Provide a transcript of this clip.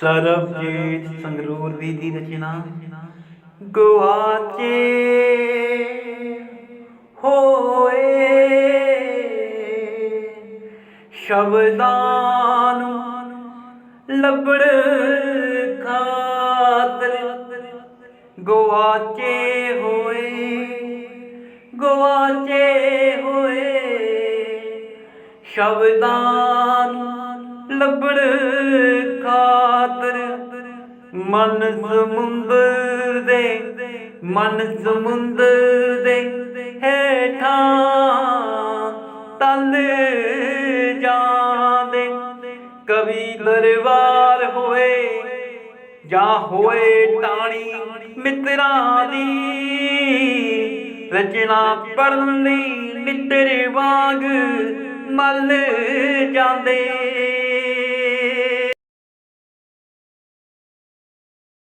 ਸਰਬਜੀਤ ਸੰਗਰੂਰ ਦੀ ਦੀ ਰਚਨਾ। ਗਵਾਚੇ ਹੋਏ ਸ਼ਬਦਾਂ ਨੂੰ ਲੱਭੜ ਖਾਤਰ ਗਵਾਚੇ ਹੋਏ ਗਵਾਚੇ ਹੋਏ ਸ਼ਬਦਾਂ ਮਨ ਸਮੁੰਦਰ ਦੇ, ਮਨ ਸਮੁੰਦਰ ਦੇ ਹੇਠਾਂ ਤਲ ਜਾਂਦੇ। ਕਵੀ ਦਰਬਾਰ ਹੋਏ ਜਾਂ ਹੋਏ ਟਾਣੀ ਮਿੱਤਰਾਂ ਦੀ, ਰਚਨਾ ਪੜ੍ਹਨ ਲਈ ਨਿੱਤਰ ਵਾਂਗ ਮੱਲ ਜਾਂਦੇ।